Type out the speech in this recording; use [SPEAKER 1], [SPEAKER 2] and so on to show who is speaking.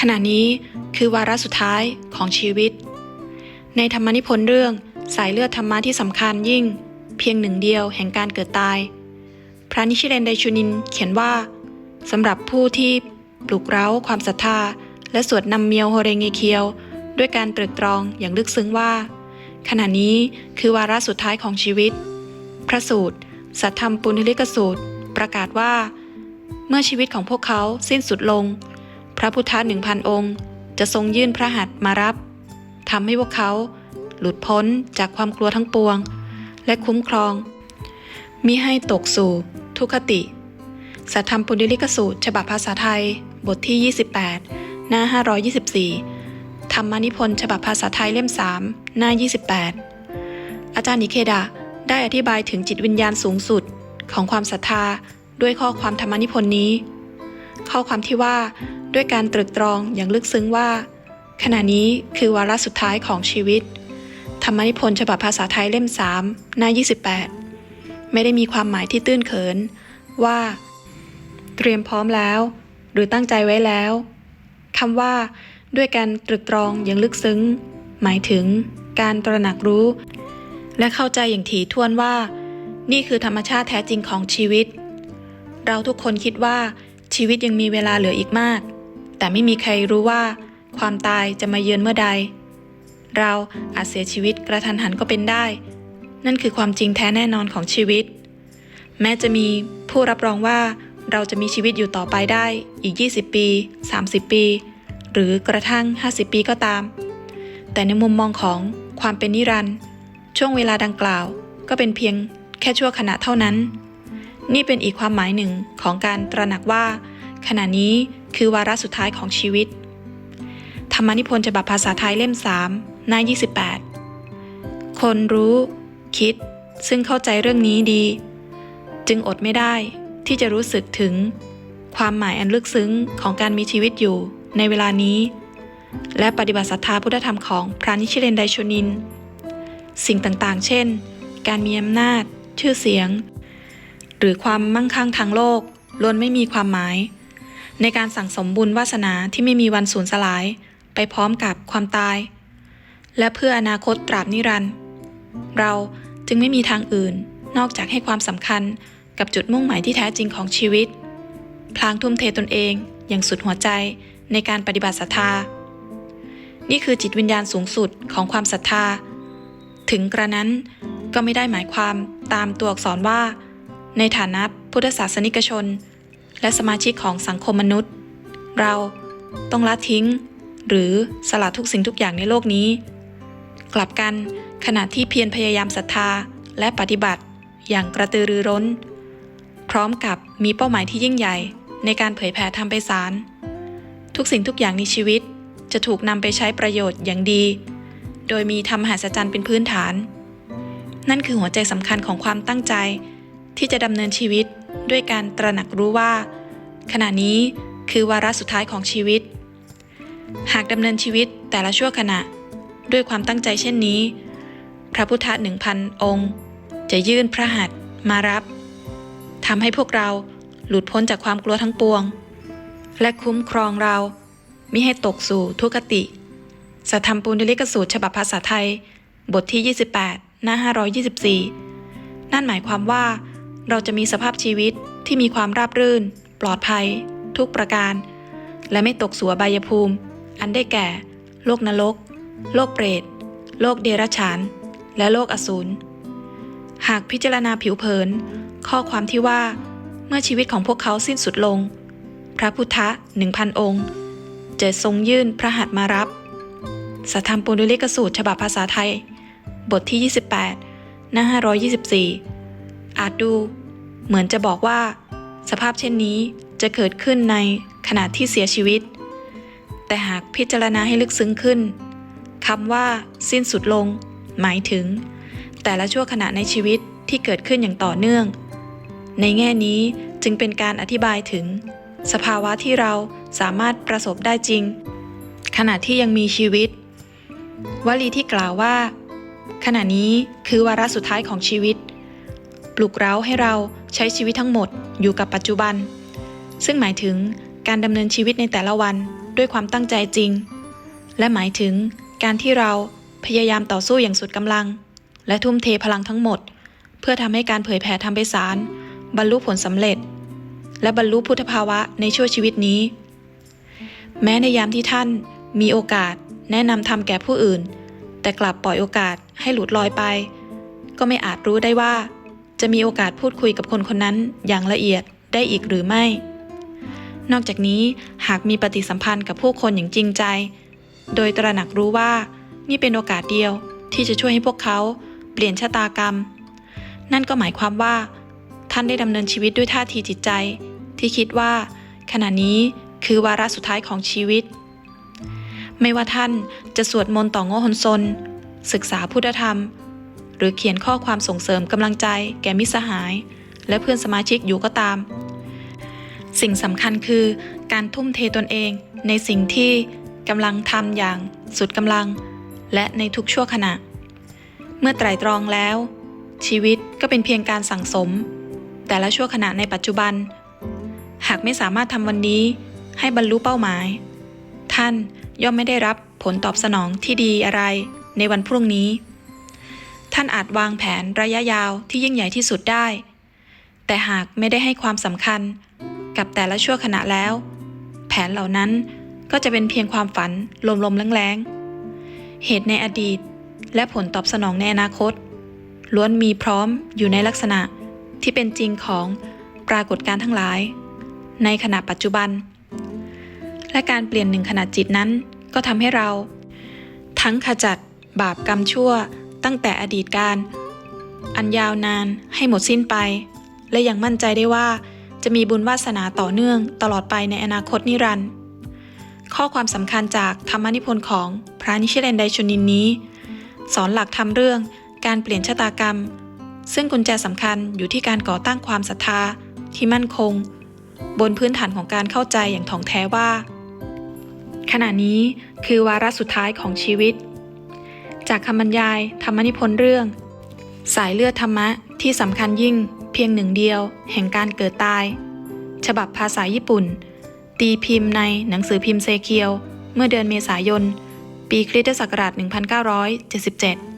[SPEAKER 1] ขณะนี้คือวาระสุดท้ายของชีวิต ในธรรมนิพนธ์เรื่องสายเลือดธรรมะที่สำคัญยิ่ง เพียงหนึ่งเดียวแห่งการเกิดตาย พระนิชิเรนไดชุนินเขียนว่าสำหรับผู้ที่ปลุกเร้าความศรัทธา และสวดนำเมียวโฮเรงเงเคียว ด้วยการตรึกตรองอย่างลึกซึ้งว่า ขณะนี้คือวาระสุดท้ายของชีวิต พระสูตร สัทธรรมปุณณลิกสูตร ประกาศว่า เมื่อชีวิตของพวกเขาสิ้นสุดลง ระพุทธหนึ่งพันองค์ จะทรงยื่นพระหัตถ์มารับทำให้พวกเขาหลุดพ้นจากความกลัวทั้งปวง และคุ้มครองมิให้ตกสู่ ทุกขติ สัทธรรมปุณณลิกสูตร ฉบับภาษาไทย บทที่ 28 หน้า 524 ธรรมนิพนธ์ฉบับภาษาไทยเล่ม 3 หน้า 28 อาจารย์นิเคดะได้อธิบายถึงจิตวิญญาณสูงสุดของความศรัทธาด้วยข้อความธรรมนิพนธ์นี้ ข้อความที่ว่าด้วยการตรึกตรองอย่างลึกซึ้งว่า ขณะนี้คือวาระสุดท้ายของชีวิต ธรรมนิพนธ์ฉบับภาษาไทยเล่ม 3 หน้า 28 ไม่ได้มีความหมายที่ตื้นเขิน ว่า เตรียมพร้อมแล้ว หรือตั้งใจไว้แล้วคำว่า ด้วยการตรึกตรองอย่างลึกซึ้ง หมายถึงการตระหนักรู้ และเข้าใจอย่างถี่ถ้วนว่า นี่คือธรรมชาติแท้จริงของชีวิต เราทุกคนคิดว่า ชีวิตยังมีเวลาเหลืออีกมาก แต่ไม่มีใครรู้ว่า ความตายจะมาเยือนเมื่อใด เราอาจเสียชีวิตกระทันหันก็เป็นได้ นั่นคือความจริงแท้แน่นอนของชีวิต แม้จะมีผู้รับรองว่าเราจะมีชีวิตอยู่ต่อไปได้อีก 20 ปี 30 ปี หรือกระทั่ง 50 ปีก็ตาม แต่ในมุมมองของความเป็นนิรันดร์ช่วงเวลาดังกล่าว ก็เป็นเพียงแค่ชั่วขณะเท่านั้น นี่เป็นอีกความหมายหนึ่งของการตระหนักว่า ขณะนี้คือวาระสุดท้ายของชีวิต ธรรมนิพนธ์ฉบับภาษาไทยเล่ม 3 หน้า 28 คนรู้ คิด ซึ่งเข้าใจเรื่องนี้ดี จึงอดไม่ได้ที่จะรู้สึกถึง ความหมายอันลึกซึ้งของการมีชีวิตอยู่ในเวลานี้ และปฏิบัติศรัทธาพุทธธรรมของพระนิชิเรนไดชนิน สิ่งต่างๆ เช่น การมีอำนาจ ชื่อเสียง หรือความมั่งคั่งทางโลกล้วนไม่มีความหมาย ในการสั่งสมบุญวาสนาที่ไม่มีวันสูญสลาย ไปพร้อมกับความตาย และเพื่ออนาคตตราบนิรันดร์เราจึงไม่มีทางอื่น นอกจากให้ความสำคัญกับจุดมุ่งหมายที่แท้จริงของชีวิต พลางทุ่มเทตนเองอย่างสุดหัวใจในการปฏิบัติศรัทธา นี่คือจิตวิญญาณสูงสุดของความศรัทธา ถึงกระนั้นก็ไม่ได้หมายความตามตัวอักษรว่า ในฐานะพุทธศาสนิกชน และสมาชิกของสังคมมนุษย์ เราต้องละทิ้ง หรือสละทุกสิ่งทุกอย่างในโลกนี้ กลับกันขณะที่เพียรพยายามศรัทธาและปฏิบัติ อย่างกระตือรือร้น พร้อมกับมีเป้าหมายที่ยิ่งใหญ่ในการเผยแผ่ธรรมไปสาร ทุกสิ่งทุกอย่างในชีวิตจะถูกนำไปใช้ประโยชน์อย่างดี โดยมีธรรมหัศจรรย์เป็นพื้นฐาน นั่นคือหัวใจสำคัญของความตั้งใจ ที่จะดำเนินชีวิตด้วยการตระหนักรู้ว่า ขณะนี้คือวาระสุดท้ายของชีวิต หากดำเนินชีวิตแต่ละชั่วขณะด้วยความตั้งใจเช่นนี้ พระพุทธหนึ่งพันองค์ จะยื่นพระหัตถ์มารับทำให้พวกเราหลุดพ้นจากความกลัวทั้งปวง และคุ้มครองเรามิให้ตกสู่ทุกขติ สัทธรรมปุณณลิกสูตรฉบับภาษาไทย บทที่ 28 หน้า 524 นั่นหมายความว่า เราจะมีสภาพชีวิตที่มีความราบรื่น ปลอดภัย ทุกประการ และไม่ตกสู่อบายภูมิ อันได้แก่ โลกนรก โลกเปรต โลกเดรัจฉาน และโลกอสูร หากพิจารณาผิวเผิน ข้อความที่ว่า เมื่อชีวิตของพวกเขาสิ้นสุดลง พระพุทธหนึ่งพันองค์ จะทรงยื่นพระหัตถ์มารับสัทธรรมปุณณลิกสูตรฉบับภาษาไทย บทที่ 28 หน้า 524 อาจดู เหมือนจะบอกว่า สภาพเช่นนี้จะเกิดขึ้นในขณะที่เสียชีวิต แต่หากพิจารณาให้ลึกซึ้งขึ้นคำว่า สิ้นสุดลง หมายถึง แต่ละชั่วขณะในชีวิตที่เกิดขึ้นอย่างต่อเนื่อง ในแง่นี้จึงเป็นการอธิบายถึง สภาวะที่เราสามารถประสบได้จริง ขณะที่ยังมีชีวิต วลีที่กล่าวว่า ขณะนี้คือวาระสุดท้ายของชีวิต ปลุกเร้าให้เราใช้ชีวิตทั้งหมดอยู่กับปัจจุบัน ซึ่งหมายถึงการดำเนินชีวิตในแต่ละวันด้วยความตั้งใจจริง และหมายถึงการที่เราพยายามต่อสู้อย่างสุดกำลัง และทุ่มเทพลังทั้งหมด เพื่อทำให้การเผยแผ่ธรรมไปสาร บรรลุผลสำเร็จ และบรรลุพุทธภาวะในชั่วชีวิตนี้ แม้ในยามที่ท่านมีโอกาสแนะนำธรรมแก่ผู้อื่น แต่กลับปล่อยโอกาสให้หลุดลอยไป ก็ไม่อาจรู้ได้ว่า จะมีโอกาสพูดคุยกับคนคนนั้นอย่างละเอียดได้อีกหรือไม่ นอกจากนี้หากมีปฏิสัมพันธ์กับผู้คนอย่างจริงใจ โดยตระหนักรู้ว่านี่เป็นโอกาสเดียวที่จะช่วยให้พวกเขาเปลี่ยนชะตากรรม นั่นก็หมายความว่า ท่านได้ดำเนินชีวิตด้วยท่าทีจิตใจ ที่คิดว่า ขณะนี้คือวาระสุดท้ายของชีวิต ไม่ว่าท่านจะสวดมนต์ต่อโง่หนซนศึกษาพุทธธรรม รือเขียนข้อความส่งเสริมกำลังใจ แก่มิสหาย และเพื่อนสมาชิกอยู่ก็ตาม สิ่งสำคัญคือ การทุ่มเทตนเอง ในสิ่งที่กำลังทำอย่างสุดกำลัง และในทุกชั่วขณะ เมื่อไตรตรองแล้ว ชีวิตก็เป็นเพียงการสั่งสม แต่ละชั่วขณะในปัจจุบัน หากไม่สามารถทำวันนี้ ให้บรรลุเป้าหมาย ท่านย่อมไม่ได้รับผลตอบสนองที่ดีอะไรในวันพรุ่งนี้ ท่านอาจวางแผนระยะยาวที่ยิ่งใหญ่ที่สุดได้ แต่หากไม่ได้ให้ความสำคัญกับแต่ละชั่วขณะแล้ว แผนเหล่านั้นก็จะเป็นเพียงความฝันลมๆแรงๆ เหตุในอดีตและผลตอบสนองในอนาคต ล้วนมีพร้อมอยู่ในลักษณะที่เป็นจริงของปรากฏการณ์ทั้งหลาย ในขณะปัจจุบัน และการเปลี่ยนหนึ่งขณะจิตนั้นก็ทำให้เรา ทั้งขจัดบาปกรรมชั่ว ตั้งแต่อดีตการ อันยาวนานให้หมดสิ้นไป และยังมั่นใจได้ว่า จะมีบุญวาสนาต่อเนื่องตลอดไปในอนาคตนิรันดร์ข้อความสำคัญจากธรรมนิพนธ์ของพระนิชิเรนไดชนินนี้ สอนหลักทำเรื่องการเปลี่ยนชะตากรรม ซึ่งกุญแจสำคัญอยู่ที่การก่อตั้งความศรัทธาที่มั่นคง บนพื้นฐานของการเข้าใจอย่างถ่องแท้ว่า ขณะนี้คือวาระสุดท้ายของชีวิต จากคำบรรยายธรรมนิพนธ์เรื่อง สายเลือดธรรมะที่สำคัญยิ่งเพียงหนึ่งเดียว แห่งการเกิดตาย ฉบับภาษาญี่ปุ่น ตีพิมพ์ในหนังสือพิมพ์เซเคียว เมื่อเดือนเมษายน ปีคริสตศักราช 1977